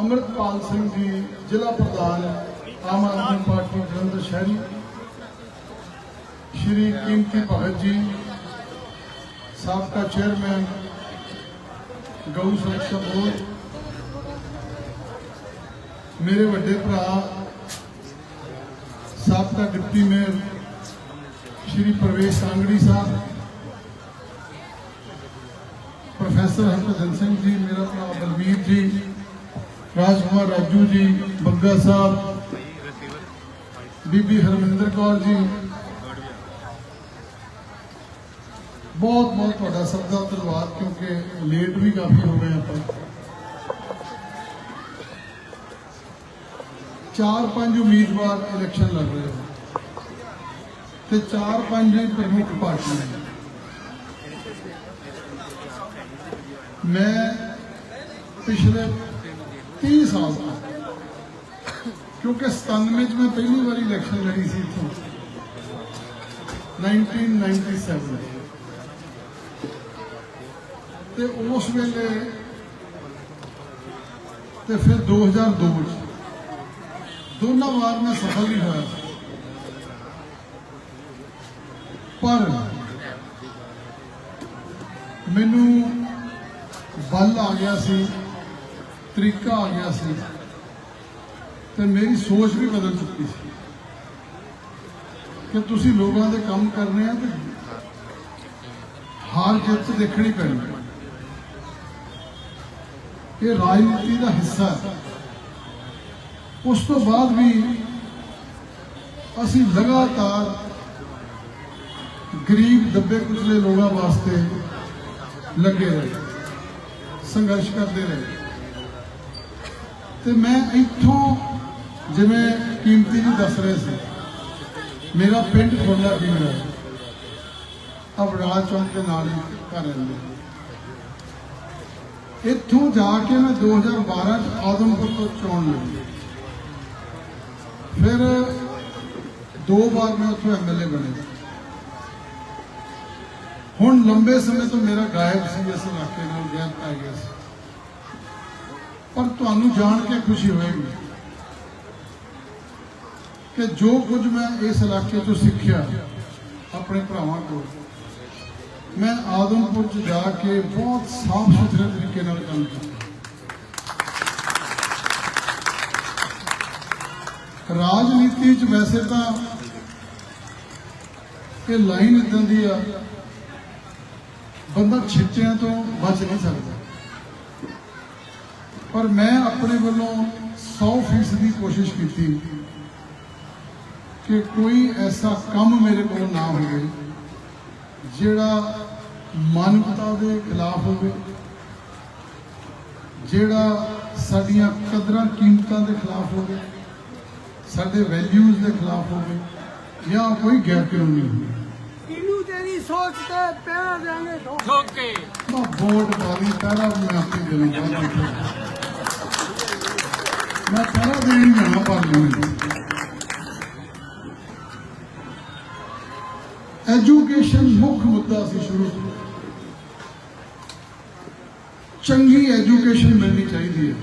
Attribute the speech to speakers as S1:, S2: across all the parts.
S1: ਅਮਰਪਾਲ ਸਿੰਘ ਜੀ ਜ਼ਿਲ੍ਹਾ ਪ੍ਰਧਾਨ ਆਮ ਆਦਮੀ ਪਾਰਟੀ ਜਲੰਧਰ ਸ਼ਹਿਰੀ ਸ਼੍ਰੀ ਕੀਮਤੀ ਭਗਤ ਜੀ ਸਾਬਕਾ ਚੇਅਰਮੈਨ ਗਊ ਸੁਰੱਖਿਆ ਬੋਰਡ ਮੇਰੇ ਵੱਡੇ ਭਰਾ ਸਾਬਕਾ deputy mayor Shri Pravesh Kangri Sahib professor Harbhajan Singh ji ਮੇਰਾ ਭਰਾ ਬਲਵੀਰ ਜੀ ਰਾਜਕੁਮਾਰ ਰਾਜੂ ਜੀ ਬੱਗਾ ਸਾਹਿਬ ਬੀਬੀ ਹਰਮਿੰਦਰ ਕੌਰ ਜੀ ਬਹੁਤ ਬਹੁਤ ਤੁਹਾਡਾ ਸਭ ਦਾ ਧੰਨਵਾਦ ਕਿਉਂਕਿ ਲੇਟ ਵੀ ਕਾਫੀ ਹੋ ਗਏ ਆਪਾਂ ਚਾਰ ਪੰਜ ਉਮੀਦਵਾਰ ਇਲੈਕਸ਼ਨ ਲੜ ਰਹੇ ਹੋ ਤੇ ਚਾਰ ਪੰਜ ਹੀ ਪ੍ਰਮੁੱਖ ਪਾਰਟੀਆਂ ਨੇ ਮੈਂ ਪਿਛਲੇ 30 ਸਾਲ ਦਾ। ਕਿਉਂਕਿ 97 ਚ ਮੈਂ ਪਹਿਲੀ ਵਾਰੀ ਇਲੈਕਸ਼ਨ ਲੜੀ ਸੀ ਇੱਥੋਂ। 1997 ਤੇ ਉਸ ਵੇਲੇ ਤੇ ਫਿਰ 2002 ਚ ਦੋਨਾਂ ਵਾਰ ਮੈਂ ਸਫਲ ਨਹੀਂ ਹੋਇਆ ਪਰ ਮੈਨੂੰ ਬਲ ਆ ਗਿਆ ਸੀ। ਤਰੀਕਾ ਆ ਗਿਆ ਸੀ ਤੇ ਮੇਰੀ ਸੋਚ ਵੀ ਬਦਲ ਚੁੱਕੀ ਸੀ ਕਿ ਤੁਸੀਂ ਲੋਕਾਂ ਦੇ ਕੰਮ ਕਰਨੇ ਆ ਤੇ ਹਾਰ ਜਿੱਤ ਦੇਖਣੀ ਪੈਣੀ ਇਹ ਰਾਜਨੀਤੀ ਦਾ ਹਿੱਸਾ ਹੈ। ਉਸ ਤੋਂ ਬਾਅਦ ਵੀ ਅਸੀਂ ਲਗਾਤਾਰ ਗਰੀਬ ਦੱਬੇ ਕੁਚਲੇ ਲੋਕਾਂ ਵਾਸਤੇ ਲੱਗੇ ਰਹੇ, ਸੰਘਰਸ਼ ਕਰਦੇ ਰਹੇ। ਤੇ ਮੈਂ ਇੱਥੋਂ ਜਿਵੇਂ ਕੀਮਤੀ ਜੀ ਦੱਸ ਰਹੇ ਸੀ, ਮੇਰਾ ਪਿੰਡ ਖੋਲਾ ਕੀ ਹੈ ਅਬਰਾਜ ਚੌਂਕ ਦੇ ਨਾਲ ਹੀ ਘਰ ਰਹਿੰਦੇ ਇੱਥੋਂ ਜਾ ਕੇ ਮੈਂ 2012 ਚ ਆਦਮਪੁਰ ਤੋਂ ਚੋਣ ਲੜੀ ਫਿਰ ਦੋ ਵਾਰ ਮੈਂ ਉੱਥੋਂ ਐਮਐਲਏ ਬਣੇ। ਹੁਣ ਲੰਬੇ ਸਮੇਂ ਤੋਂ ਮੇਰਾ ਗਾਇਬ ਸੀ, ਇਸ ਇਲਾਕੇ ਨਾਲ ਗੈਪ ਪੈ ਗਿਆ ਸੀ। ਪਰ ਤੁਹਾਨੂੰ ਜਾਣ ਕੇ ਖੁਸ਼ੀ ਹੋਏਗੀ ਕਿ ਜੋ ਕੁਝ ਮੈਂ ਇਸ ਇਲਾਕੇ ਤੋਂ ਸਿੱਖਿਆ ਆਪਣੇ ਭਰਾਵਾਂ ਕੋਲ, ਮੈਂ ਆਦਮਪੁਰ ਚ ਜਾ ਕੇ ਬਹੁਤ ਸਾਫ਼ ਸੁਥਰੇ ਤਰੀਕੇ ਨਾਲ ਕੰਮ ਕੀਤਾ। ਰਾਜਨੀਤੀ ਚ ਵੈਸੇ ਤਾਂ ਇਹ ਲਾਈਨ ਇਦਾਂ ਦੀ ਆ, ਬੰਦਾ ਛਿੱਟਿਆਂ ਤੋਂ ਬਚ ਨਹੀਂ ਸਕਦਾ। ਪਰ ਮੈਂ ਆਪਣੇ ਵੱਲੋਂ 100% ਦੀ ਕੋਸ਼ਿਸ਼ ਕੀਤੀ ਕਿ ਕੋਈ ਐਸਾ ਕੰਮ ਮੇਰੇ ਕੋਲ ਨਾ ਹੋਵੇ ਜਿਹੜਾ ਮਾਨਵਤਾ ਦੇ ਖਿਲਾਫ ਹੋਵੇ ਜਿਹੜਾ ਸਾਡੀਆਂ ਕਦਰਾਂ ਕੀਮਤਾਂ ਦੇ ਖਿਲਾਫ ਹੋਵੇ ਸਾਡੇ ਵੈਲਿਊਜ਼ ਦੇ ਖਿਲਾਫ ਹੋਵੇ ਜਾਂ ਕੋਈ ਗੈਰ ਕਾਨੂੰਨੀ ਹੋਵੇ।
S2: ਇਹਨੂੰ ਤੇਰੀ ਸੋਚ ਤੇ ਪੈਣਾ ਦੇਾਂਗੇ
S3: ਠੋਕੇ
S1: ਮੈਂ ਵੋਟ ਪਾਲੀ ਪਹਿਰਾ ਮੈਂ ਆਪੇ ਦੇ ਲੂੰਗਾ ਮੈਂ ਪਹਿਰਾ ਦੇਣੀ ਜਾਣਾ ਪਰ ਨਹੀਂ ਐਜੂਕੇਸ਼ਨ ਮੁੱਖ ਮੁੱਦਾ ਸੀ ਸ਼ੁਰੂ ਤੋਂ। ਚੰਗੀ ਐਜੂਕੇਸ਼ਨ ਮਿਲਣੀ ਚਾਹੀਦੀ ਹੈ।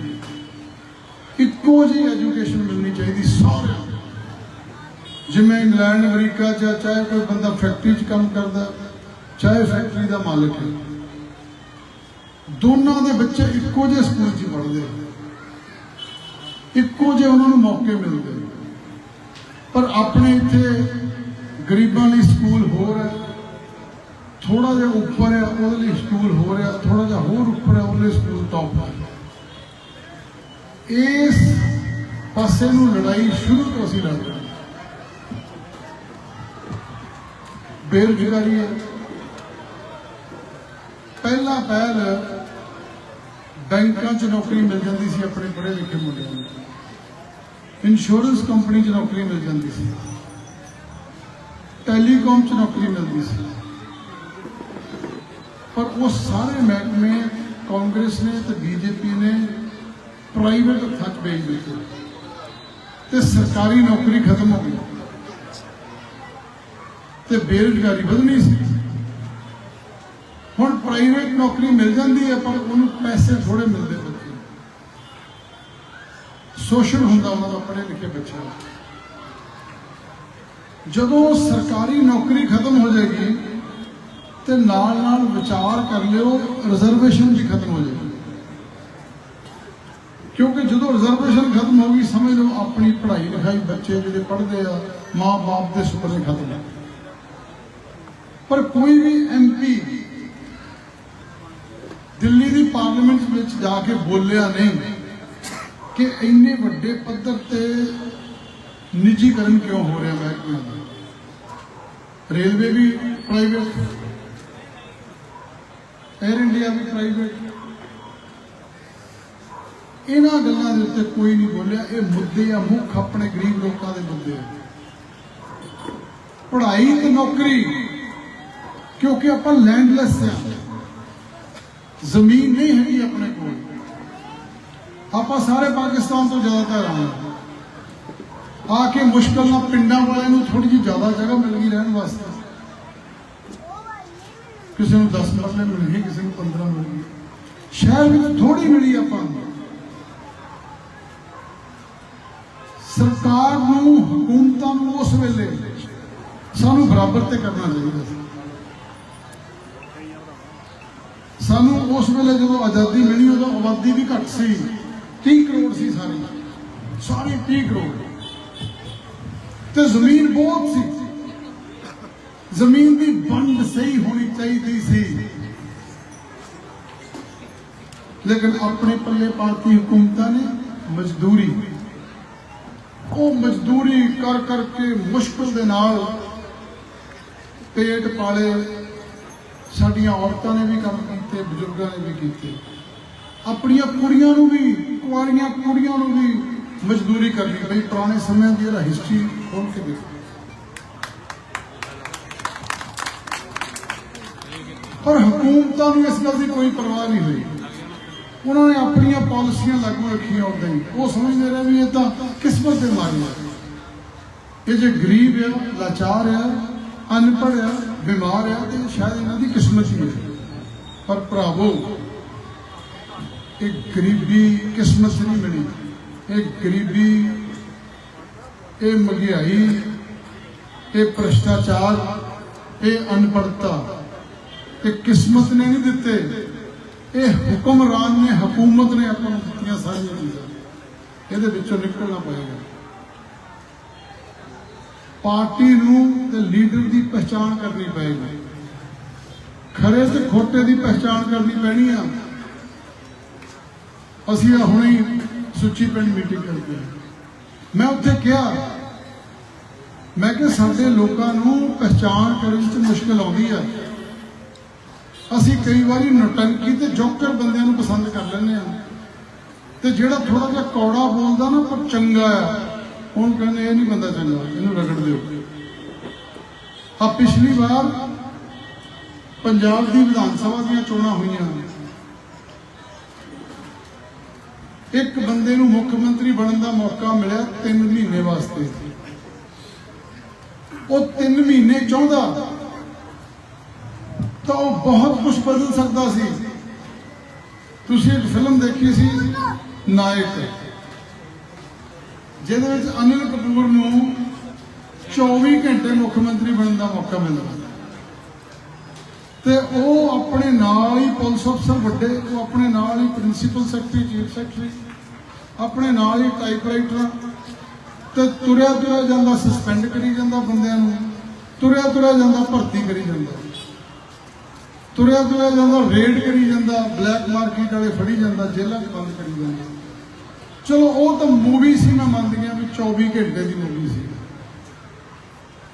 S1: ਇੱਕੋ ਜਿਹੀ ਐਜੂਕੇਸ਼ਨ ਮਿਲਣੀ ਚਾਹੀਦੀ ਸਾਰਿਆਂ ਜਿਵੇਂ ਇੰਗਲੈਂਡ ਅਮਰੀਕਾ ਚ ਆ, ਚਾਹੇ ਕੋਈ ਬੰਦਾ ਫੈਕਟਰੀ 'ਚ ਕੰਮ ਕਰਦਾ ਚਾਹੇ ਫੈਕਟਰੀ ਦਾ ਮਾਲਕ ਹੈ। ਦੋਨਾਂ ਦੇ ਬੱਚੇ ਇੱਕੋ ਜਿਹੇ ਸਕੂਲ 'ਚ ਪੜ੍ਹਦੇ ਇੱਕੋ ਜਿਹੇ ਉਹਨਾਂ ਨੂੰ ਮੌਕੇ ਮਿਲਦੇ ਆ। ਪਰ ਆਪਣੇ ਇੱਥੇ ਗਰੀਬਾਂ ਲਈ ਸਕੂਲ ਹੋਰ ਹੈ। ਥੋੜਾ ਜਿਹਾ ਉੱਪਰ ਹੈ, ਉਹਦੇ ਲਈ ਸਕੂਲ ਹੋਰ ਹੈ। ਥੋੜਾ ਜਿਹਾ ਹੋਰ ਉੱਪਰ ਹੈ, ਉਹਦੇ ਲਈ ਸਕੂਲ ਟੌਪ ਹੈ। ਇਸ ਪਾਸੇ ਨੂੰ ਲੜਾਈ ਸ਼ੁਰੂ ਤੋਂ ਅਸੀਂ ਲੜ ਰਹੇ ਬੇਰੁਜ਼ਗਾਰੀ ਹੈ। ਪਹਿਲਾ ਪਹਿਲ ਬੈਂਕਾਂ 'ਚ ਨੌਕਰੀ ਮਿਲ ਜਾਂਦੀ ਸੀ ਆਪਣੇ ਪੜ੍ਹੇ ਲਿਖੇ ਮੁੰਡਿਆਂ ਨੂੰ। ਇੰਸ਼ੋਰੈਂਸ ਕੰਪਨੀ 'ਚ ਨੌਕਰੀ ਮਿਲ ਜਾਂਦੀ ਸੀ। ਟੈਲੀਕਾਮ 'ਚ ਨੌਕਰੀ ਮਿਲਦੀ ਸੀ। ਪਰ ਉਹ ਸਾਰੇ ਮਹਿਕਮੇ ਕਾਂਗਰਸ ਨੇ ਤੇ ਬੀਜੇਪੀ ਨੇ ਪ੍ਰਾਈਵੇਟ ਹੱਥਾਂ 'ਚ ਦਿੱਤੇ ਤੇ ਸਰਕਾਰੀ ਨੌਕਰੀ ਖਤਮ ਹੋ ਗਈ। ਤੇ ਬੇਰੁਜ਼ਗਾਰੀ ਵਧਣੀ ਸੀ। ਹੁਣ ਪ੍ਰਾਈਵੇਟ ਨੌਕਰੀ ਮਿਲ ਜਾਂਦੀ ਹੈ, ਪਰ ਉਹਨੂੰ ਪੈਸੇ ਥੋੜੇ ਮਿਲਦੇ ਸ਼ੋਸ਼ਣ ਹੁੰਦਾ ਉਹਨਾਂ ਦਾ ਪੜ੍ਹੇ ਲਿਖੇ ਬੱਚਿਆਂ ਦਾ। ਜਦੋਂ ਸਰਕਾਰੀ ਨੌਕਰੀ ਖਤਮ ਹੋ ਜਾਏਗੀ ਤੇ ਨਾਲ ਨਾਲ ਵਿਚਾਰ ਕਰ ਲਿਓ ਰਿਜ਼ਰਵੇਸ਼ਨ ਵੀ ਖਤਮ ਹੋ ਜਾਏਗੀ। ਕਿਉਂਕਿ ਜਦੋਂ ਰਿਜ਼ਰਵੇਸ਼ਨ ਖਤਮ ਹੋ ਗਈ, ਸਮਝ ਲਓ ਆਪਣੀ ਪੜ੍ਹਾਈ ਲਿਖਾਈ ਬੱਚੇ ਜਿਹੜੇ ਪੜ੍ਹਦੇ ਆ, ਮਾਂ-ਬਾਪ ਦੇ ਸੁਪਨੇ ਖਤਮ ਹੈ ਪਰ ਕੋਈ ਵੀ ਐਮਪੀ ਦਿੱਲੀ ਦੀ ਪਾਰਲੀਮੈਂਟ ਵਿੱਚ ਜਾ ਕੇ ਬੋਲਿਆ ਨਹੀਂ। ਕਿ ਇੰਨੇ ਵੱਡੇ ਪੱਧਰ ਤੇ ਨਿੱਜੀਕਰਨ ਕਿਉਂ ਹੋ ਰਿਹਾ ਮਹਿਕਮਿਆਂ ਦਾ? ਰੇਲਵੇ ਵੀ ਪ੍ਰਾਈਵੇਟ 에ਅਰ ਇੰਡੀਆ ਵੀ ਪ੍ਰਾਈਵੇਟ ਇਹਨਾਂ ਗੱਲਾਂ ਦੇ ਉੱਤੇ ਕੋਈ ਨਹੀਂ ਬੋਲਿਆ, ਇਹ ਮੁੱਦੇ ਆ, ਮੁੱਖ ਆਪਣੇ ਗਰੀਬ ਲੋਕਾਂ ਦੇ ਮੁੱਦੇ ਆ। ਪੜ੍ਹਾਈ ਤੇ ਨੌਕਰੀ, ਕਿਉਂਕਿ ਆਪਾਂ ਲੈਂਡਲੈਸ ਆ। ਜ਼ਮੀਨ ਨਹੀਂ ਹੈਗੀ ਆਪਣੇ ਕੋਲ। ਆਪਾਂ ਸਾਰੇ ਪਾਕਿਸਤਾਨ ਤੋਂ ਜ਼ਿਆਦਾਤਰ ਆਏ ਹਾਂ। ਆ ਕੇ ਮੁਸ਼ਕਲ ਨਾਲ ਪਿੰਡਾਂ ਵਾਲਿਆਂ ਨੂੰ ਥੋੜੀ ਜਿਹੀ ਜ਼ਿਆਦਾ ਜਗ੍ਹਾ ਮਿਲ ਗਈ ਰਹਿਣ ਵਾਸਤੇ। ਕਿਸੇ ਨੂੰ 10 ਮਰਲੇ ਮਿਲ ਗਏ, ਕਿਸੇ ਨੂੰ 15 ਮਿਲ ਗਏ। ਸ਼ਹਿਰ ਵਿੱਚ ਥੋੜੀ ਮਿਲੀ ਆਪਾਂ ਨੂੰ। ਸਰਕਾਰ ਨੂੰ ਹਕੂਮਤਾਂ ਨੂੰ ਉਸ ਵੇਲੇ ਸਾਨੂੰ ਬਰਾਬਰ ਤੇ ਕਰਨਾ ਚਾਹੀਦਾ ਸੀ। ਸਾਨੂੰ ਉਸ ਵੇਲੇ ਜਦੋਂ ਆਜ਼ਾਦੀ ਮਿਲੀ, ਉਦੋਂ ਆਬਾਦੀ ਵੀ ਘੱਟ ਸੀ। 30 ਕਰੋੜ ਸੀ ਸਾਰੀ। ਸਾਰੀ 30 ਕਰੋੜ। ਤੇ ਜ਼ਮੀਨ ਬਹੁਤ ਸੀ। ਜ਼ਮੀਨ ਦੀ ਵੰਡ ਸਹੀ ਹੋਣੀ ਚਾਹੀਦੀ ਸੀ। ਲੇਕਿਨ ਆਪਣੇ ਪੱਲੇ ਪਾਤੀ ਹਕੂਮਤਾਂ ਨੇ ਮਜ਼ਦੂਰੀ। ਉਹ ਮਜ਼ਦੂਰੀ ਕਰ ਕਰਕੇ ਮੁਸ਼ਕਲ ਦੇ ਨਾਲ ਪੇਟ ਪਾਲੇ ਸਾਡੀਆਂ ਔਰਤਾਂ ਨੇ ਵੀ ਕੰਮ ਕੀਤੇ, ਬਜ਼ੁਰਗਾਂ ਨੇ ਵੀ ਕੀਤੇ। ਆਪਣੀਆਂ ਕੁੜੀਆਂ ਨੂੰ ਵੀ, ਕੁਆਰੀਆਂ ਕੁੜੀਆਂ ਨੂੰ ਵੀ ਮਜ਼ਦੂਰੀ ਕਰਨੀ ਪਈ। ਪੁਰਾਣੇ ਸਮਿਆਂ ਦੀ ਇਹਦਾ ਹਿਸਟਰੀ ਖੋਲ ਕੇ ਦੇਖੋ। ਪਰ ਹਕੂਮਤਾਂ ਨੂੰ ਇਸ ਗੱਲ ਦੀ ਕੋਈ ਪਰਵਾਹ ਨਹੀਂ ਹੋਈ। ਉਹਨਾਂ ਨੇ ਆਪਣੀਆਂ ਪਾਲਿਸੀਆਂ ਲਾਗੂ ਰੱਖੀਆਂ ਉਦਾਂ ਹੀ। ਉਹ ਸਮਝਦੇ ਰਹੇ ਵੀ ਇਹ ਤਾਂ ਕਿਸਮਤ ਦੇ ਮਾਰੀ ਹੈ ਇਹ ਜੇ ਗਰੀਬ ਆ, ਲਾਚਾਰ ਆ, ਅਨਪੜ੍ਹ ਆ, ਬਿਮਾਰ ਆ, ਤੇ ਸ਼ਾਇਦ ਇਹਨਾਂ ਦੀ ਕਿਸਮਤ ਹੀ ਹੈ ਪਰ ਭਰਾਵੋ ਇਹ ਗਰੀਬੀ ਕਿਸਮਤ ਨਹੀਂ ਮਿਲੀ। ਇਹ ਗਰੀਬੀ, ਇਹ ਮਹਿੰਗਾਈ, ਇਹ ਭ੍ਰਸ਼ਟਾਚਾਰ, ਇਹ ਅਨਪੜਤਾ ਇਹ ਕਿਸਮਤ ਨੇ ਨਹੀਂ ਦਿੱਤੇ। ਇਹ ਹੁਕਮਰਾਨ ਨੇ, ਹਕੂਮਤ ਨੇ ਆਪਾਂ ਨੂੰ ਦਿੱਤੀਆਂ ਸਾਰੀਆਂ ਚੀਜ਼ਾਂ। ਇਹਦੇ ਵਿੱਚੋਂ ਨਿਕਲਣਾ ਪਏਗਾ। ਪਾਰਟੀ ਨੂੰ ਤੇ ਲੀਡਰ ਦੀ ਪਛਾਣ ਕਰਨੀ ਪਏਗੀ। ਖਰੇ ਤੇ ਖੋਟੇ ਦੀ ਪਛਾਣ ਕਰਨੀ ਪੈਣੀ ਆ। ਅਸੀਂ ਆ ਹੁਣੇ ਹੀ ਸੁੱਚੀ ਪਿੰਡ ਮੀਟਿੰਗ ਕਰਦੇ ਆਏ। ਮੈਂ ਉੱਥੇ ਕਿਹਾ, ਮੈਂ ਕਿ ਸਾਡੇ ਲੋਕਾਂ ਨੂੰ ਪਛਾਣ ਕਰਨ 'ਚ ਮੁਸ਼ਕਲ ਆਉਂਦੀ ਆ। ਅਸੀਂ ਕਈ ਵਾਰੀ ਨਟੰਕੀ ਤੇ ਜੋਕਰ ਬੰਦਿਆਂ ਨੂੰ ਪਸੰਦ ਕਰ ਲੈਂਦੇ ਆ ਤੇ ਜਿਹੜਾ ਥੋੜਾ ਜਿਹਾ ਕੌੜਾ ਬੋਲਦਾ ਨਾ, ਪਰ ਚੰਗਾ ਆ, ਉਹਨੂੰ ਕਹਿੰਦੇ ਇਹ ਨਹੀਂ ਬੰਦਾ ਚੰਗਾ, ਇਹਨੂੰ ਰਗੜ ਦਿਓ। ਆ ਪਿਛਲੀ ਵਾਰ ਪੰਜਾਬ ਦੀ ਵਿਧਾਨ ਸਭਾ ਦੀਆਂ ਚੋਣਾਂ ਹੋਈਆਂ। ਇੱਕ ਬੰਦੇ ਨੂੰ ਮੁੱਖ ਮੰਤਰੀ ਬਣਨ ਦਾ ਮੌਕਾ ਮਿਲਿਆ 3 ਮਹੀਨੇ ਵਾਸਤੇ। ਉਹ 3 ਮਹੀਨੇ ਚਾਹੁੰਦਾ ਤਾਂ ਉਹ ਬਹੁਤ ਕੁਝ ਬਦਲ ਸਕਦਾ ਸੀ। ਤੁਸੀਂ ਇੱਕ ਫਿਲਮ ਦੇਖੀ ਸੀ, ਨਾਇਕ। ਜਿਹਦੇ ਵਿੱਚ ਅਨਿਲ ਕਪੂਰ ਨੂੰ 24 ਘੰਟੇ ਮੁੱਖ ਮੰਤਰੀ ਬਣਨ ਦਾ ਮੌਕਾ ਮਿਲਦਾ ਤੇ ਉਹ ਆਪਣੇ ਨਾਲ ਹੀ ਪੁਲਿਸ ਅਫਸਰ ਵੱਡੇ, ਉਹ ਆਪਣੇ ਨਾਲ ਹੀ ਪ੍ਰਿੰਸੀਪਲ ਸੈਕਟਰੀ, ਚੀਫ ਸੈਕਟਰੀ ਆਪਣੇ ਨਾਲ ਹੀ ਟਾਈਪਰਾਈਟਰ ਤੇ ਤੁਰਿਆ ਤੁਰਿਆ ਜਾਂਦਾ ਸਸਪੈਂਡ ਕਰੀ ਜਾਂਦਾ ਬੰਦਿਆਂ ਨੂੰ। ਤੁਰਿਆ ਤੁਰਿਆ ਜਾਂਦਾ, ਭਰਤੀ ਕਰੀ ਜਾਂਦਾ। ਤੁਰਿਆ ਤੁਰਿਆ ਜਾਂਦਾ ਰੇਡ ਕਰੀ ਜਾਂਦਾ ਬਲੈਕ ਮਾਰਕੀਟ ਵਾਲੇ ਫੜੀ ਜਾਂਦਾ, ਜੇਲ੍ਹਾਂ 'ਚ ਬੰਦ ਕਰੀ ਜਾਂਦਾ। ਚਲੋ, ਉਹ ਤਾਂ ਮੂਵੀ ਸੀ, ਮੈਂ ਮੰਨਦੀ ਹਾਂ ਵੀ 24 ਘੰਟੇ ਦੀ ਮੂਵੀ ਸੀ।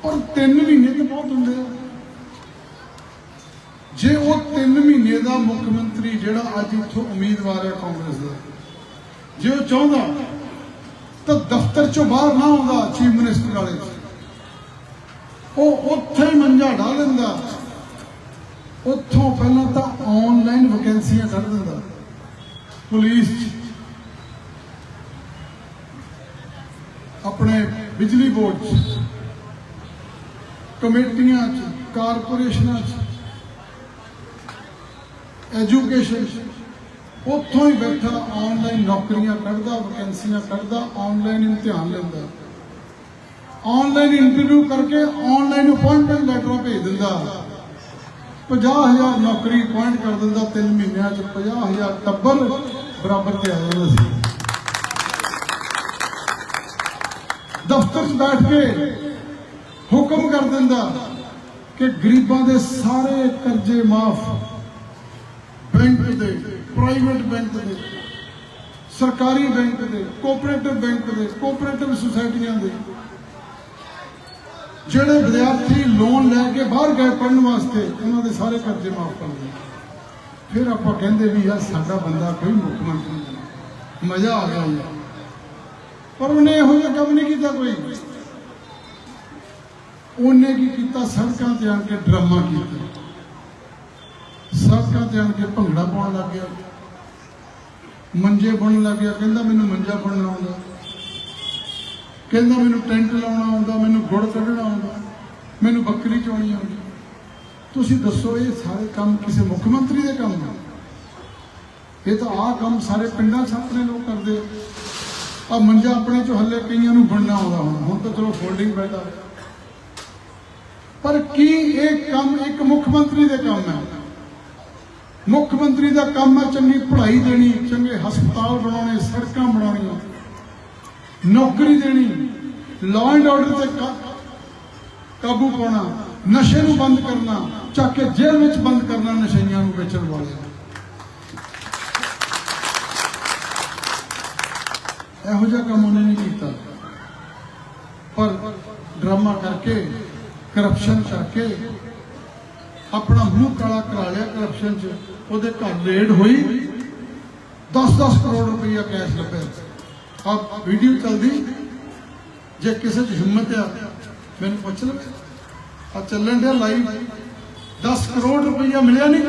S1: ਪਰ 3 ਮਹੀਨੇ ਤਾਂ ਬਹੁਤ ਹੁੰਦੇ ਆ। ਜੇ ਉਹ 3 ਮਹੀਨੇ ਦਾ ਮੁੱਖ ਮੰਤਰੀ ਜਿਹੜਾ ਅੱਜ ਇੱਥੋਂ ਉਮੀਦਵਾਰ ਹੈ ਕਾਂਗਰਸ ਦਾ ਜੇ ਉਹ ਚਾਹੁੰਦਾ ਤਾਂ ਦਫ਼ਤਰ ਚੋਂ ਬਾਹਰ ਨਾ ਆਉਂਦਾ ਚੀਫ ਮਿਨਿਸਟਰ ਵਾਲੇ। ਉਹ ਉੱਥੇ ਹੀ ਮੰਜਾ ਢਾ ਲੈਂਦਾ ਉੱਥੋਂ ਪਹਿਲਾਂ ਤਾਂ ਆਨਲਾਈਨ ਵੈਕੈਂਸੀਆਂ ਕੱਢ ਦਿੰਦਾ। ਪੁਲਿਸ 'ਚ। ਆਪਣੇ ਬਿਜਲੀ ਬੋਰਡ 'ਚ। ਕਮੇਟੀਆਂ 'ਚ, ਕਾਰਪੋਰੇਸ਼ਨਾਂ 'ਚ। ਐਜੂਕੇਸ਼ਨ ਉੱਥੋਂ ਹੀ ਬੈਠਾ ਆਨਲਾਈਨ ਨੌਕਰੀਆਂ ਕੱਢਦਾ ਵੈਕੈਂਸੀਆਂ ਕੱਢਦਾ ਆਨਲਾਈਨ ਇਮਤਿਹਾਨ ਲੈਂਦਾ ਆਨਲਾਈਨ ਇੰਟਰਵਿਊ ਕਰਕੇ ਆਨਲਾਈਨ ਅਪਾਇੰਟਮੈਂਟ ਲੈਟਰਾਂ ਭੇਜ ਦਿੰਦਾ। 50000 ਨੌਕਰੀ ਅਪਾਇੰਟ ਕਰ ਦਿੰਦਾ 3 ਮਹੀਨਿਆਂ ਚ 50000 ਟੱਬਰ ਬਰਾਬਰ ਤੇ ਆ ਜਾਂਦਾ ਸੀ। ਦਫ਼ਤਰ 'ਚ ਬੈਠ ਕੇ ਹੁਕਮ ਕਰ ਦਿੰਦਾ ਕਿ ਗਰੀਬਾਂ ਦੇ ਸਾਰੇ ਕਰਜ਼ੇ ਮਾਫ ਬੈਂਕ ਦੇ, ਪ੍ਰਾਈਵੇਟ ਬੈਂਕ ਦੇ, ਸਰਕਾਰੀ ਬੈਂਕ ਦੇ, ਕੋਆਪਰੇਟਿਵ ਬੈਂਕ ਦੇ, ਕੋਆਪਰੇਟਿਵ ਸੁਸਾਇਟੀਆਂ ਦੇ। ਜਿਹੜੇ ਵਿਦਿਆਰਥੀ ਲੋਨ ਲੈ ਕੇ ਬਾਹਰ ਗਏ ਪੜਨ ਵਾਸਤੇ, ਉਹਨਾਂ ਦੇ ਸਾਰੇ ਕਰਜ਼ੇ ਮਾਫ ਕਰ ਦਿੰਦੇ ਫਿਰ ਆਪਾਂ ਕਹਿੰਦੇ ਵੀ ਯਾਰ ਸਾਡਾ ਬੰਦਾ ਕੋਈ ਮੁੱਖ ਮੰਤਰੀ ਮਜ਼ਾ ਆ ਗਿਆ ਪਰ ਉਹਨੇ ਇਹੋ ਜਿਹਾ ਕੰਮ ਨਹੀਂ ਕੀਤਾ ਕੋਈ। ਉਹਨੇ ਕੀ ਕੀਤਾ? ਸੜਕਾਂ ਤੇ ਆਣ ਕੇ ਡਰਾਮਾ ਕੀਤਾ। ਸੜਕਾਂ ਤੇ ਆਣ ਕੇ ਭੰਗੜਾ ਪਾਉਣ ਲੱਗ ਗਿਆ। ਮੰਜੇ ਬੁਣਨ ਲੱਗ ਗਿਆ। ਕਹਿੰਦਾ ਮੈਨੂੰ ਮੰਜਾ ਬੁਣਨਾ ਆਉਂਦਾ। ਕਹਿੰਦਾ ਮੈਨੂੰ ਟੈਂਟ ਲਾਉਣਾ ਆਉਂਦਾ, ਮੈਨੂੰ ਗੁੜ ਕੱਢਣਾ ਆਉਂਦਾ, ਮੈਨੂੰ ਬੱਕਰੀ ਚੋਣੀ ਆਉਂਦੀ। ਤੁਸੀਂ ਦੱਸੋ, ਇਹ ਸਾਰੇ ਕੰਮ ਕਿਸੇ ਮੁੱਖ ਮੰਤਰੀ ਦੇ ਕੰਮ ਨੇ? ਇਹ ਤਾਂ ਆਹ ਕੰਮ ਸਾਰੇ ਪਿੰਡਾਂ 'ਚ ਆਪਣੇ ਲੋਕ ਕਰਦੇ ਆ। ਮੰਜਾ ਆਪਣੇ ਚੋਂ ਹੱਲੇ ਕਈਆਂ ਨੂੰ ਬਣਨਾ ਆਉਂਦਾ ਹੁਣ। ਹੁਣ ਤਾਂ ਚਲੋ ਫੋਲਡਿੰਗ ਬੈਠਾ ਪਰ ਕੀ ਇਹ ਕੰਮ ਇੱਕ ਮੁੱਖ ਮੰਤਰੀ ਦੇ ਕੰਮ ਹੈ? ਮੁੱਖ ਮੰਤਰੀ ਦਾ ਕੰਮ ਹੈ ਚੰਗੀ ਪੜ੍ਹਾਈ ਦੇਣੀ, ਚੰਗੇ ਹਸਪਤਾਲ ਬਣਾਉਣੇ, ਸੜਕਾਂ ਬਣਾਉਣੀਆਂ। ਨੌਕਰੀ ਦੇਣੀ ਲਾਅ ਐਂਡ ਆਰਡਰ ਤੇ ਕਾਬੂ ਪਾਉਣਾ, ਨਸ਼ੇ ਨੂੰ ਬੰਦ ਕਰਨਾ, ਚੱਕ ਕੇ ਜੇਲ੍ਹ ਵਿੱਚ ਬੰਦ ਕਰਨਾ ਨਸ਼ਈਆਂ ਨੂੰ ਵੇਚਣ ਵਾਲਿਆਂ ਨੂੰ। ਇਹੋ ਜਿਹਾ ਕੰਮ ਉਹਨੇ ਨਹੀਂ ਕੀਤਾ। ਪਰ ਡਰਾਮਾ ਕਰਕੇ ਕਰਪਸ਼ਨ ਕਰਕੇ, ਆਪਣਾ ਮੂੰਹ ਕਾਲਾ ਕਰਾ ਲਿਆ ਕਰਪਸ਼ਨ 'ਚ। ਉਹਦੇ ਘਰ ਰੇਡ ਹੋਈ। 10-10 ਕਰੋੜ ਰੁਪਈਆ ਕੈਸ਼ ਲੱਭਿਆ। ਆ ਵੀਡੀਓ ਚੱਲਦੀ। ਜੇ ਕਿਸੇ 'ਚ ਹਿੰਮਤ ਆ, ਮੈਨੂੰ ਪੁੱਛ ਲਵੇ। ਆ ਚੱਲਣ ਡਿਆ ਲਾਈਵ 10 ਕਰੋੜ ਰੁਪਈਆ ਮਿਲਿਆ ਨਹੀਂ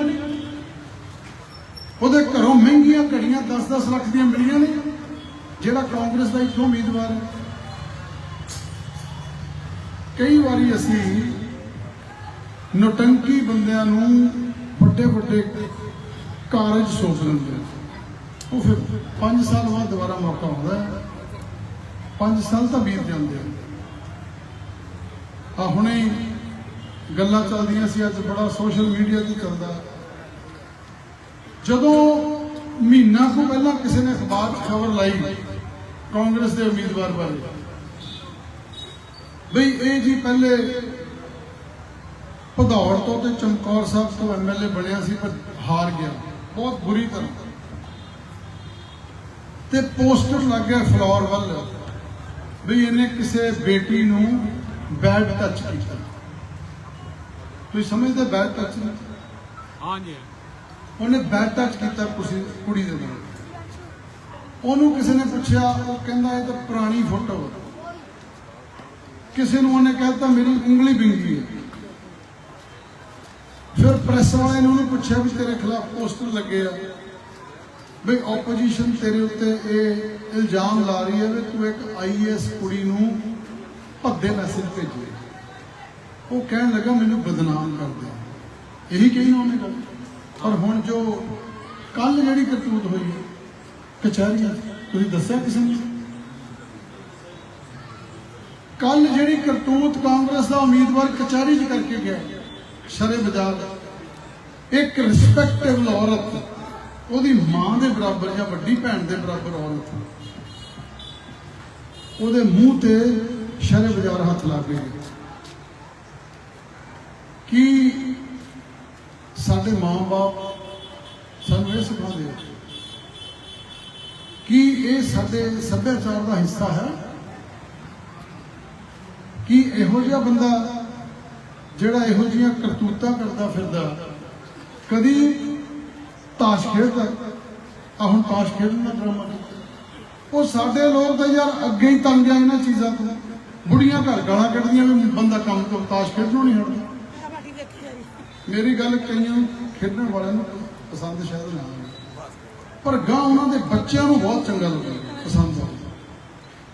S1: ਉਹਦੇ ਘਰੋਂ ਮਹਿੰਗੀਆਂ ਘੜੀਆਂ 10-10 ਲੱਖ ਦੀਆਂ ਮਿਲੀਆਂ ਨੇ। ਜਿਹੜਾ ਕਾਂਗਰਸ ਦਾ ਇੱਥੋਂ ਉਮੀਦਵਾਰ ਹੈ। ਕਈ ਵਾਰੀ ਅਸੀਂ ਨੋਟੰਕੀ ਬੰਦਿਆਂ ਨੂੰ ਵੱਡੇ ਵੱਡੇ ਕਾਰਜ ਸੋਚ ਲੈਂਦੇ ਹਾਂ। ਉਹ ਫਿਰ 5 ਸਾਲ ਬਾਅਦ ਦੁਬਾਰਾ ਮੌਕਾ ਆਉਂਦਾ ਹੈ। 5 ਸਾਲ ਤਾਂ ਬੀਤ ਜਾਂਦੇ ਆ। ਆ ਹੁਣੇ ਗੱਲਾਂ ਚੱਲਦੀਆਂ ਸੀ, ਅੱਜ ਬੜਾ ਸੋਸ਼ਲ ਮੀਡੀਆ ਤੇ ਚੱਲਦਾ। ਜਦੋਂ ਮਹੀਨਾ ਕੁ ਪਹਿਲਾਂ ਕਿਸੇ ਨੇ ਅਖਬਾਰ 'ਚ ਖਬਰ ਲਾਈ, ਕਾਂਗਰਸ ਦੇ ਉਮੀਦਵਾਰ ਬਾਰੇ, ਬਈ ਇਹ ਜੀ ਪਹਿਲੇ ਭਦੌੜ ਤੋਂ ਤੇ ਚਮਕੌਰ ਸਾਹਿਬ ਤੋਂ ਐਮਐਲਏ ਬਣਿਆ ਸੀ ਪਰ ਹਾਰ ਗਿਆ। ਬਹੁਤ ਬੁਰੀ ਤਰ੍ਹਾਂ। ਤੇ ਪੋਸਟਰ ਲੱਗ ਗਿਆ ਫਲੋਰ ਵੱਲ। ਵੀ ਇਹਨੇ ਕਿਸੇ ਬੇਟੀ ਨੂੰ ਬੈਡ ਟੱਚ ਕੀਤਾ। ਤੁਸੀਂ ਸਮਝਦੇ ਬੈਡ ਟੱਚ
S3: ਹਾਂਜੀ।
S1: ਉਹਨੇ ਬੈਡ ਟੱਚ ਕੀਤਾ ਕੁਸੀ ਕੁੜੀ ਦੇ ਨਾਲ। ਉਹਨੂੰ ਕਿਸੇ ਨੇ ਪੁੱਛਿਆ ਉਹ ਕਹਿੰਦਾ ਇਹ ਤਾਂ ਪੁਰਾਣੀ ਫੋਟੋ ਕਿਸੇ ਨੂੰ ਉਹਨੇ ਕਹਿਤਾ ਮੇਰੀ ਉਂਗਲੀ ਬਿੰਗੀ ਹੈ। ਫਿਰ ਪ੍ਰੈਸ ਵਾਲਿਆਂ ਨੇ ਉਹਨੂੰ ਪੁੱਛਿਆ ਵੀ ਤੇਰੇ ਖਿਲਾਫ ਪੋਸਟਰ ਲੱਗੇ ਆ। ਵੀ ਆਪੋਜੀਸ਼ਨ ਤੇਰੇ ਉੱਤੇ ਇਹ ਇਲਜ਼ਾਮ ਲਾ ਰਹੀ ਹੈ ਵੀ ਤੂੰ ਇੱਕ ਆਈਐਸ ਕੁੜੀ ਨੂੰ ਭੱਦੇ ਮੈਸੇਜ ਭੇਜੇ ਉਹ ਕਹਿਣ ਲੱਗਾ ਮੈਨੂੰ ਬਦਨਾਮ ਕਰਦੇ ਇਹੀ ਕਹੀ ਉਹਨੇ ਗੱਲ। ਪਰ ਹੁਣ ਜੋ ਕੱਲ ਜਿਹੜੀ ਕਰਤੂਤ ਹੋਈ ਹੈ, ਕਚਹਿਰੀਆਂ ਤੁਸੀਂ ਦੱਸਿਆ ਕਿਸੇ ਨੂੰ? ਕੱਲ ਜਿਹੜੀ ਕਰਤੂਤ ਕਾਂਗਰਸ ਦਾ ਉਮੀਦਵਾਰ ਕਚਹਿਰੀ 'ਚ ਕਰਕੇ ਗਿਆ ਸ਼ਰੇ ਬਾਜ਼ਾਰ ਇੱਕ ਰਿਸਪੈਕਟੇਬਲ ਔਰਤ, ਉਹਦੀ ਮਾਂ ਦੇ ਬਰਾਬਰ ਜਾਂ ਵੱਡੀ ਭੈਣ ਦੇ ਬਰਾਬਰ ਔਰਤ, ਉਹਦੇ ਮੂੰਹ ਤੇ ਸ਼ਰੇ ਬਾਜ਼ਾਰ ਹੱਥ ਲਾ ਕੇ ਕੀ ਸਾਡੇ ਮਾਂ-ਬਾਪ ਸਾਨੂੰ ਇਹ ਸਿਖਾਉਂਦੇ ਆ ਕੀ ਇਹ ਸਾਡੇ ਸੱਭਿਆਚਾਰ ਦਾ ਹਿੱਸਾ ਹੈ? ਕੀ ਇਹੋ ਜਿਹਾ ਬੰਦਾ ਜਿਹੜਾ ਇਹੋ ਜਿਹੀਆਂ ਕਰਤੂਤਾਂ ਕਰਦਾ ਫਿਰਦਾ ਕਦੀ ਤਾਸ਼ ਖੇਡਦਾ ਆ ਹੁਣ ਤਾਸ਼ ਖੇਡਣ ਡਰਾਮਾ ਉਹ ਸਾਡੇ ਲੋਕ ਤਾਂ ਯਾਰ ਅੱਗੇ ਹੀ ਤੰਗ ਆ ਇਹਨਾਂ ਚੀਜ਼ਾਂ ਤੋਂ। ਬੁੜੀਆਂ ਘਰ ਗਾਲਾਂ ਕੱਢਦੀਆਂ ਵੀ ਬੰਦਾ ਕੰਮ ਤੋਂ ਤਾਸ਼ ਖੇਡਣੋਂ ਨਹੀਂ ਹਟਦਾ। ਮੇਰੀ ਗੱਲ ਕਈਆਂ ਖੇਡਣ ਵਾਲਿਆਂ ਨੂੰ ਪਸੰਦ ਸ਼ਾਇਦ ਨਾ ਆਵੇ। ਪਰ ਗਾਂ ਉਹਨਾਂ ਦੇ ਬੱਚਿਆਂ ਨੂੰ ਬਹੁਤ ਚੰਗਾ ਲੱਗਦਾ ਪਸੰਦ ਆ।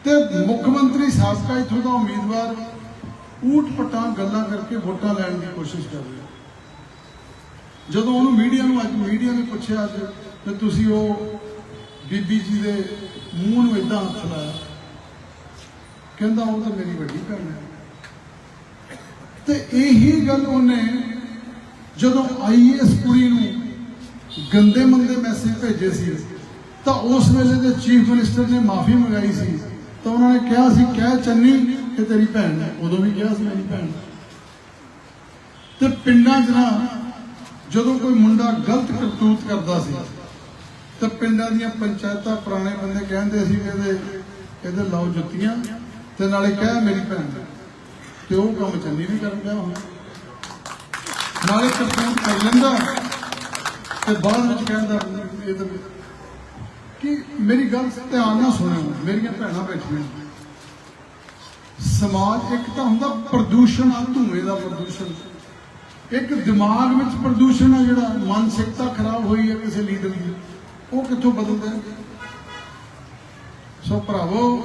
S1: ਤੇ ਮੁੱਖ ਮੰਤਰੀ ਸਾਬਕਾ ਇਥੋਂ ਦਾ ਉਮੀਦਵਾਰ ਊਟ ਪਟਾਂ ਗੱਲਾਂ ਕਰਕੇ ਵੋਟਾਂ ਲੈਣ ਦੀ ਕੋਸ਼ਿਸ਼ ਕਰ ਰਿਹਾ। ਜਦੋਂ ਉਹਨੂੰ ਮੀਡੀਆ ਨੂੰ ਅੱਜ ਮੀਡੀਆ ਨੇ ਪੁੱਛਿਆ ਅੱਜ, ਤੇ ਤੁਸੀਂ ਉਹ ਬੀਬੀ ਜੀ ਦੇ ਮੂੰਹ ਨੂੰ ਇਦਾਂ ਹੱਥ ਲਾਇਆ। ਕਹਿੰਦਾ ਉਹ ਤਾਂ ਮੇਰੀ ਵੱਡੀ ਭੈਣ ਹੈ। ਤੇ ਇਹੀ ਗੱਲ ਉਹਨੇ ਜਦੋਂ ਆਈਐਸ ਕੁੜੀ ਨੂੰ ਗੰਦੇ ਮੰਦੇ ਮੈਸੇਜ ਭੇਜੇ ਸੀ, ਤਾਂ ਉਸ ਵੇਲੇ ਦੇ ਚੀਫ ਮਿਨਿਸਟਰ ਨੇ ਮਾਫੀ ਮੰਗਾਈ ਸੀ। ਤਾਂ ਉਹਨਾਂ ਨੇ ਕਿਹਾ ਸੀ, ਕਹਿ ਚੰਨੀ ਕਿ ਤੇਰੀ ਭੈਣ ਹੈ। ਉਦੋਂ ਵੀ ਕਿਹਾ ਸੀ ਮੇਰੀ ਭੈਣ। ਤੇ ਪਿੰਡਾਂ 'ਚ ਨਾ ਜਦੋਂ ਕੋਈ ਮੁੰਡਾ ਗਲਤ ਕਰਤੂਤ ਕਰਦਾ ਸੀ, ਤਾਂ ਪਿੰਡਾਂ ਦੀਆਂ ਪੰਚਾਇਤਾਂ ਪੁਰਾਣੇ ਬੰਦੇ ਕਹਿੰਦੇ ਸੀ ਕਿ ਇਹਦੇ ਇਹਦੇ ਲਾਓ ਜੁੱਤੀਆਂ ਤੇ ਨਾਲੇ ਕਹਿ ਮੇਰੀ ਭੈਣ ਤੇ ਉਹ ਕੰਮ ਚੰਨੀ ਵੀ ਕਰਨ ਗਿਆ ਹੁਣ। ਨਾਲੇ ਕਰਤੂਤ ਕਰ ਲੈਂਦਾ ਤੇ ਬਾਅਦ ਵਿੱਚ ਕਹਿੰਦਾ ਇਹ ਤਾਂ ਕਿ ਮੇਰੀ ਗੱਲ ਧਿਆਨ ਨਾਲ ਸੁਣਿਓ, ਮੇਰੀਆਂ ਭੈਣਾਂ ਬੈਠੀਆਂ। ਸਮਾਜ ਇੱਕ ਤਾਂ ਹੁੰਦਾ ਪ੍ਰਦੂਸ਼ਣ ਆ ਧੂਏ ਦਾ ਪ੍ਰਦੂਸ਼ਣ। ਇੱਕ ਦਿਮਾਗ ਵਿੱਚ ਪ੍ਰਦੂਸ਼ਣ ਹੈ ਜਿਹੜਾ, ਮਾਨਸਿਕਤਾ ਖਰਾਬ ਹੋਈ ਹੈ ਕਿਸੇ ਲੀਡਰ ਦੀ, ਉਹ ਕਿੱਥੋਂ ਬਦਲਦਾ ਸੋ ਭਰਾਵੋ,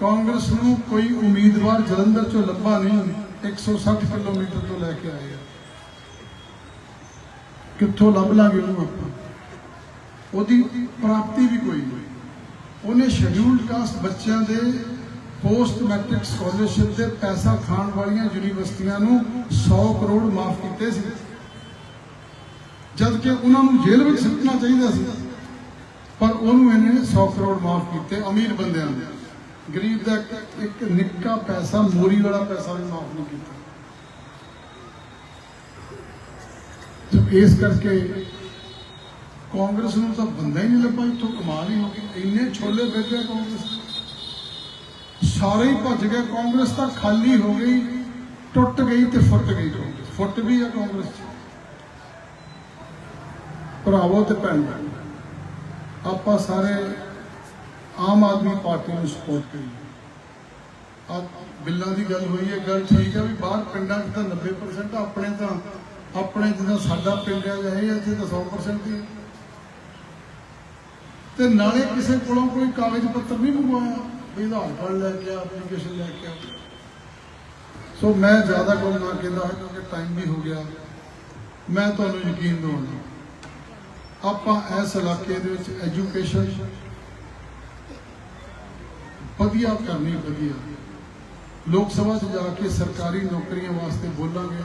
S1: ਕਾਂਗਰਸ ਨੂੰ ਕੋਈ ਉਮੀਦਵਾਰ ਜਲੰਧਰ ਚੋਂ ਲੱਭਾ ਨਹੀਂ 160 ਕਿਲੋਮੀਟਰ ਤੋਂ ਲੈ ਕੇ ਆਏ ਆ। ਕਿੱਥੋਂ ਲੱਭ ਲਾਂਗੇ ਉਹਨੂੰ ਆਪਾਂ? ਉਹਦੀ ਪ੍ਰਾਪਤੀ ਵੀ ਕੋਈ ਨਹੀਂ। ਉਹਨੇ ਸ਼ਡਿਊਲਡ ਕਾਸਟ ਬੱਚਿਆਂ ਦੇ ਪੋਸਟ ਮੈਟ੍ਰਿਕ ਸਕਾਲਰਸ਼ਿਪ ਦੇ ਪੈਸਾ ਖਾਣ ਵਾਲੀਆਂ ਯੂਨੀਵਰਸਿਟੀਆਂ ਨੂੰ 100 ਕਰੋੜ ਮਾਫ ਕੀਤੇ ਸੀ। ਜਦ ਕਿ ਉਹਨਾਂ ਨੂੰ ਜੇਲ੍ਹ ਵਿੱਚ ਸੁੱਟਣਾ ਚਾਹੀਦਾ ਸੀ। ਪਰ ਉਹਨੂੰ ਇਹਨੇ 100 ਕਰੋੜ ਮਾਫ ਕੀਤੇ ਅਮੀਰ ਬੰਦਿਆਂ ਦੇ। ਗਰੀਬ ਦਾ ਇੱਕ- ਨਿੱਕਾ ਪੈਸਾ, ਮੋਰੀ ਵਾਲਾ ਪੈਸਾ ਵੀ ਮਾਫ ਨਹੀਂ ਕੀਤਾ। ਤੇ ਇਸ ਕਰਕੇ ਕਾਂਗਰਸ ਨੂੰ ਤਾਂ ਬੰਦਾ ਹੀ ਨਹੀਂ ਲੱਭਾ, ਇੱਥੋਂ ਕਮਾਲ ਹੀ ਹੋ ਗਈ। ਇੰਨੇ ਛੋਲੇ ਵੇਚ ਕਾਂਗਰਸ ਸਾਰੇ ਹੀ ਭੱਜ ਗਏ। ਕਾਂਗਰਸ ਤਾਂ ਖਾਲੀ ਹੋ ਗਈ, ਟੁੱਟ ਗਈ ਤੇ ਫੁੱਟ ਗਈ ਕਾਂਗਰਸ। ਫੁੱਟ ਵੀ ਆ ਕਾਂਗਰਸ ਚ। ਭਰਾਵੋ ਤੇ ਭੈਣ ਆਪਾਂ ਸਾਰੇ ਆਮ ਆਦਮੀ ਪਾਰਟੀ ਨੂੰ ਸਪੋਰਟ ਕਰੀਏ। ਆ ਬਿੱਲਾਂ ਦੀ ਗੱਲ ਹੋਈ ਹੈ, ਗੱਲ ਠੀਕ ਹੈ ਵੀ ਬਾਹਰ ਪਿੰਡਾਂ 'ਚ ਤਾਂ 90% ਆਪਣੇ ਤਾਂ, ਆਪਣੇ ਜਿੱਦਾਂ ਸਾਡਾ ਪਿੰਡ ਹੈ ਜਾਂ ਇਹ ਇੱਥੇ ਤਾਂ 100% ਹੀ। ਤੇ ਨਾਲੇ ਕਿਸੇ ਕੋਲੋਂ ਕੋਈ ਕਾਗਜ਼ ਪੱਤਰ ਨਹੀਂ ਮੰਗਵਾਇਆ। ਵੀ ਆਧਾਰ ਲੈ ਕੇ ਆ ਐਪਲੀਕੇਸ਼ਨ ਲੈ ਕੇ ਸੋ ਮੈਂ ਜ਼ਿਆਦਾ ਕੁਝ ਨਾ ਕਹਿੰਦਾ ਕਿਉਂਕਿ ਟਾਈਮ ਵੀ ਹੋ ਗਿਆ। ਮੈਂ ਤੁਹਾਨੂੰ ਯਕੀਨ ਦਿਵਾਉਂਦਾ ਆਪਾਂ ਇਸ ਇਲਾਕੇ ਦੇ ਵਿੱਚ ਐਜੂਕੇਸ਼ਨ ਵਧੀਆ ਕਰਨੀ ਵਧੀਆ। ਲੋਕ ਸਭਾ 'ਚ ਜਾ ਕੇ ਸਰਕਾਰੀ ਨੌਕਰੀਆਂ ਵਾਸਤੇ ਬੋਲਾਂਗੇ।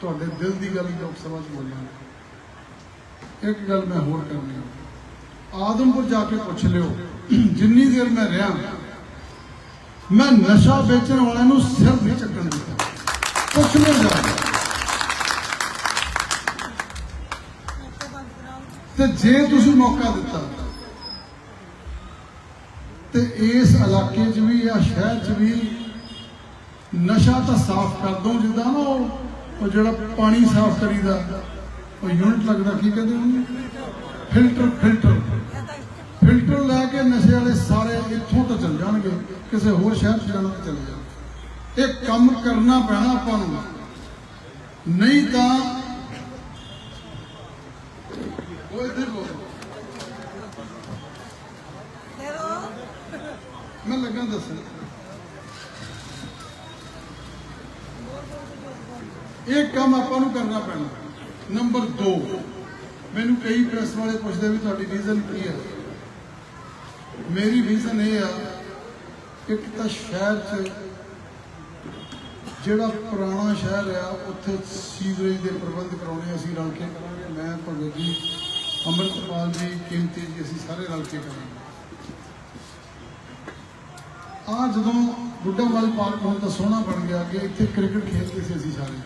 S1: ਤੁਹਾਡੇ ਦਿਲ ਦੀ ਗੱਲ ਲੋਕ ਸਭਾ 'ਚ ਬੋਲਾਂਗੇ। ਇੱਕ ਗੱਲ ਮੈਂ ਹੋਰ ਕਰਨੀ ਆ। ਆਦਮਪੁਰ ਜਾ ਕੇ ਪੁੱਛ ਲਿਓ। ਜਿੰਨੀ ਦੇਰ ਮੈਂ ਰਿਹਾ ਮੈਂ ਨਸ਼ਾ ਵੇਚਣ ਵਾਲਿਆਂ ਨੂੰ ਸਿਰ ਨਹੀਂ ਚੱਕਣ ਦਿੱਤਾ। ਪੁੱਛ ਲਿਓ ਜਾ ਤੇ ਜੇ ਤੁਸੀਂ ਮੌਕਾ ਦਿੱਤਾ, ਤੇ ਇਸ ਇਲਾਕੇ 'ਚ ਵੀ ਜਾਂ ਸ਼ਹਿਰ 'ਚ ਵੀ ਨਸ਼ਾ ਤਾਂ ਸਾਫ਼ ਕਰ ਦੋ ਜਿੱਦਾਂ ਨਾ ਉਹ ਉਹ ਜਿਹੜਾ ਪਾਣੀ ਸਾਫ਼ ਕਰੀਦਾ, ਉਹ ਯੂਨਿਟ ਲੱਗਦਾ, ਕੀ ਕਹਿੰਦੇ ਉਹਨੂੰ? Filter filter. ਫਿਲਟਰ ਲੈ ਕੇ ਨਸ਼ੇ ਵਾਲੇ ਸਾਰੇ ਇੱਥੋਂ ਤਾਂ ਚੱਲ ਜਾਣਗੇ ਕਿਸੇ ਹੋਰ ਸ਼ਹਿਰ 'ਚ ਜਾਣਾ ਚੱਲ ਜਾਣ। ਇਹ ਕੰਮ ਕਰਨਾ ਪੈਣਾ ਆਪਾਂ ਨੂੰ। ਨਹੀਂ ਤਾਂ ਉਹ ਇੱਧਰ ਬੋਲ। ਮੈਂ ਲੱਗਾ ਦੱਸਣ ਇਹ ਕੰਮ ਆਪਾਂ ਨੂੰ ਕਰਨਾ ਪੈਣਾ। ਨੰਬਰ 2 ਮੈਨੂੰ ਕਈ ਪ੍ਰੈਸ ਵਾਲੇ ਪੁੱਛਦੇ ਵੀ ਤੁਹਾਡੀ ਰੀਜ਼ਨ ਕੀ ਹੈ? ਮੇਰੀ ਰੀਜ਼ਨ ਇਹ ਆ ਇੱਕ ਤਾਂ ਸ਼ਹਿਰ 'ਚ ਜਿਹੜਾ ਪੁਰਾਣਾ ਸ਼ਹਿਰ ਆ, ਉੱਥੇ ਸੀਵਰੇਜ ਦੇ ਪ੍ਰਬੰਧ ਕਰਾਉਣੇ ਅਸੀਂ ਰਲ ਕੇ ਕਰਾਂਗੇ। ਮੈਂ ਭਗਤ ਜੀ, ਅੰਮ੍ਰਿਤਪਾਲ ਜੀ ਕੀਮਤੀ ਜੀ, ਅਸੀਂ ਸਾਰੇ ਰਲ ਕੇ ਕਰਾਂਗੇ। ਆ ਜਦੋਂ ਬੁੱਢਾਵਾਲ ਪਾਰਕ ਹੁਣ ਤਾਂ ਸੋਹਣਾ ਬਣ ਗਿਆ ਕਿ ਇੱਥੇ ਕ੍ਰਿਕਟ ਖੇਡਦੇ ਸੀ ਅਸੀਂ ਸਾਰੇ।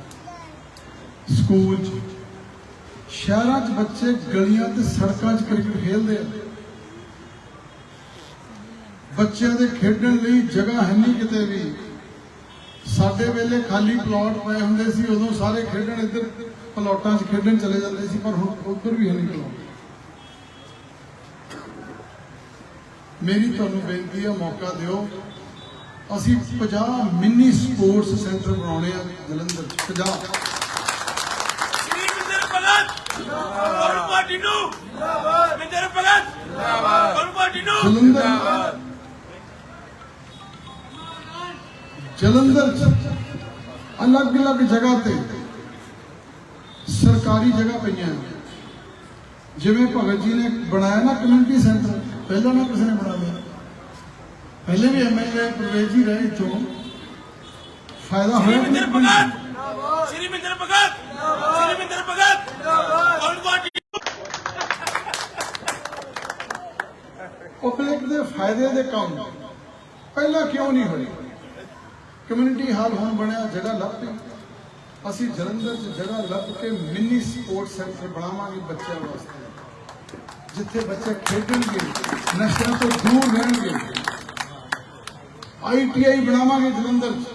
S1: ਸਕੂਲ 'ਚ। ਸ਼ਹਿਰਾਂ 'ਚ ਬੱਚੇ ਗਲੀਆਂ ਤੇ ਸੜਕਾਂ 'ਚ ਕ੍ਰਿਕਟ ਖੇਡਦੇ ਆ। ਬੱਚਿਆਂ ਦੇ ਖੇਡਣ ਲਈ ਜਗ੍ਹਾ ਹੈ ਨਹੀਂ ਕਿਤੇ ਵੀ। ਸਾਡੇ ਵੇਲੇ ਖਾਲੀ ਪਲਾਟ ਪਏ ਹੁੰਦੇ ਸੀ ਉਦੋਂ ਸਾਰੇ ਖੇਡਣ ਇੱਧਰ ਪਲਾਟਾਂ 'ਚ ਖੇਡਣ ਚਲੇ ਜਾਂਦੇ ਸੀ ਪਰ ਹੁਣ ਉੱਧਰ ਵੀ ਹੈ ਨਹੀਂ ਪਲਾਟ ਮੇਰੀ ਤੁਹਾਨੂੰ ਬੇਨਤੀ ਹੈ ਮੌਕਾ ਦਿਓ। ਅਸੀਂ 50 ਮਿੰਨੀ ਸਪੋਰਟਸ ਸੈਂਟਰ ਬਣਾਉਣੇ ਆ ਜਲੰਧਰ 'ਚ 50
S3: ਸ਼੍ਰੀ ਮਿੰਦਰ ਭਗਤ ਜਿੰਦਾਬਾਦ। ਨੂੰ ਜਿੰਦਾਬਾਦ। ਮਿੰਦਰ ਭਗਤ ਜਿੰਦਾਬਾਦ। ਪਾਰਟੀ ਨੂੰ
S1: ਜਲੰਧਰ ਜਲੰਧਰ 'ਚ ਅਲੱਗ-ਅਲੱਗ ਜਗ੍ਹਾ ਤੇ ਸਰਕਾਰੀ ਜਗ੍ਹਾ ਪਈਆਂ ਜਿਵੇਂ ਭਗਤ ਜੀ ਨੇ ਬਣਾਇਆ ਨਾ ਕਮਿਊਨਿਟੀ ਸੈਂਟਰ ਪਹਿਲਾਂ ਨਾ ਕਿਸੇ ਨੇ ਬਣਾਇਆ ਪਹਿਲੇ ਵੀ ਐਮਐਲਏ ਪ੍ਰਵੇਸ਼ ਜੀ ਰਹੇ ਚੋਂ। ਫਾਇਦਾ
S3: ਸ਼੍ਰੀ
S1: ਹੋਇਆ ਕਿ ਨਹੀਂ?
S3: ਭਗਤ ਸ਼੍ਰੀ ਮਹਿੰਦਰ ਭਗਤ! ਸ਼੍ਰੀ ਮਹਿੰਦਰ ਭਗਤ! ਪਾਰਟੀ
S1: ਪਬਲਿਕ ਦੇ ਫਾਇਦੇ ਦੇ ਕੰਮ। ਪਹਿਲਾਂ ਕਿਉਂ ਨਹੀਂ ਹੋਏ? ਕਮਿਊਨਿਟੀ ਹਾਲ ਹੁਣ ਬਣਿਆ, ਜਗ੍ਹਾ ਲੱਭ ਪਈ ਅਸੀਂ ਜਲੰਧਰ 'ਚ ਜਗ੍ਹਾ ਲੱਭ ਕੇ ਮਿੰਨੀ ਸਪੋਰਟਸ ਸੈਂਟਰ ਬਣਾਵਾਂਗੇ ਬੱਚਿਆਂ ਵਾਸਤੇ। ਜਿੱਥੇ ਬੱਚੇ ਖੇਡਣਗੇ, ਨਸ਼ਿਆਂ ਤੋਂ ਦੂਰ ਰਹਿਣਗੇ। ਆਈਟੀਆਈ ਬਣਾਵਾਂਗੇ ਜਲੰਧਰ 'ਚ,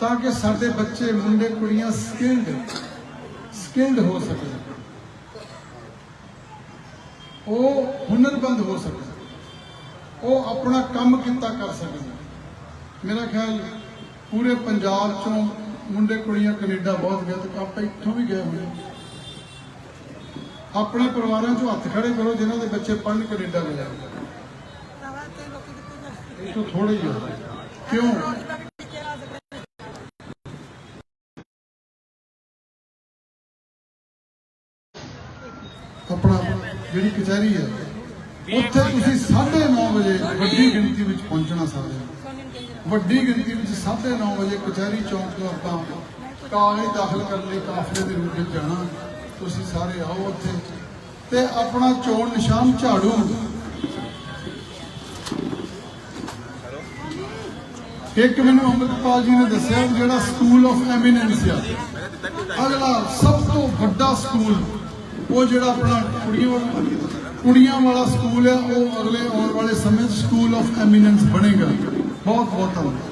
S1: ਤਾਂ ਕਿ ਸਾਡੇ ਬੱਚੇ, ਮੁੰਡੇ, ਕੁੜੀਆਂ ਸਕਿਲਡ ਸਕਿਲਡ ਹੋ ਸਕਣ। ਉਹ ਹੁਨਰਬੰਦ ਹੋ ਸਕਣ। ਉਹ ਆਪਣਾ ਕੰਮ ਕਿੱਤਾ ਕਰ ਸਕਣ। ਮੇਰਾ ਖਿਆਲ ਪੂਰੇ ਪੰਜਾਬ ਚੋਂ ਮੁੰਡੇ ਕੁੜੀਆਂ ਕੈਨੇਡਾ ਬਹੁਤ ਗਏ ਤੇ ਆਪਾਂ ਇੱਥੋਂ ਵੀ ਗਏ ਹੋਏ ਆਪਣੇ ਪਰਿਵਾਰਾਂ ਚੋਂ ਹੱਥ ਖੜੇ ਕਰੋ, ਜਿਨ੍ਹਾਂ ਦੇ ਬੱਚੇ ਪੜ੍ਹਨ ਕੈਨੇਡਾ ਗਏ ਆ। ਇੱਥੋਂ ਥੋੜੇ ਹੀ ਆ। ਕਿਉਂ? ਆਪਣਾ ਜਿਹੜੀ ਕਚਹਿਰੀ ਹੈ, ਉੱਥੇ ਤੁਸੀਂ 9:30 ਵਜੇ ਵੱਡੀ ਗਿਣਤੀ ਵਿੱਚ ਪਹੁੰਚਣਾ ਸਾਰੇ ਵੱਡੀ ਗਿਣਤੀ ਵਿੱਚ 9:30 ਵਜੇ ਕਚਹਿਰੀ ਚੌਂਕ ਤੋਂ ਆਪਾਂ ਕਾਗਜ਼ ਦਾਖਲ ਕਰਨ ਲਈ ਕਾਫਲੇ ਦੇ ਰੂਪ ਵਿੱਚ ਜਾਣਾ। ਤੁਸੀਂ ਸਾਰੇ ਆਓ ਉੱਥੇ। ਤੇ ਆਪਣਾ ਚੋਣ ਨਿਸ਼ਾਨ ਝਾੜੂ। ਇੱਕ ਮੈਨੂੰ ਅੰਮ੍ਰਿਤਪਾਲ ਜੀ ਨੇ ਦੱਸਿਆ ਜਿਹੜਾ ਸਕੂਲ ਆਫ ਐਮੀਨੈਂਸ ਆ। ਅਗਲਾ ਸਭ ਤੋਂ ਵੱਡਾ ਸਕੂਲ ਉਹ ਜਿਹੜਾ ਆਪਣਾ ਕੁੜੀਆਂ ਵਾਲਾ ਕੁੜੀਆਂ ਵਾਲਾ ਸਕੂਲ ਹੈ ਉਹ ਅਗਲੇ ਆਉਣ ਵਾਲੇ ਸਮੇਂ 'ਚ ਸਕੂਲ ਆਫ ਐਮੀਨੈਂਸ ਬਣੇਗਾ। ਬਹੁਤ ਬਹੁਤ ਧੰਨਵਾਦ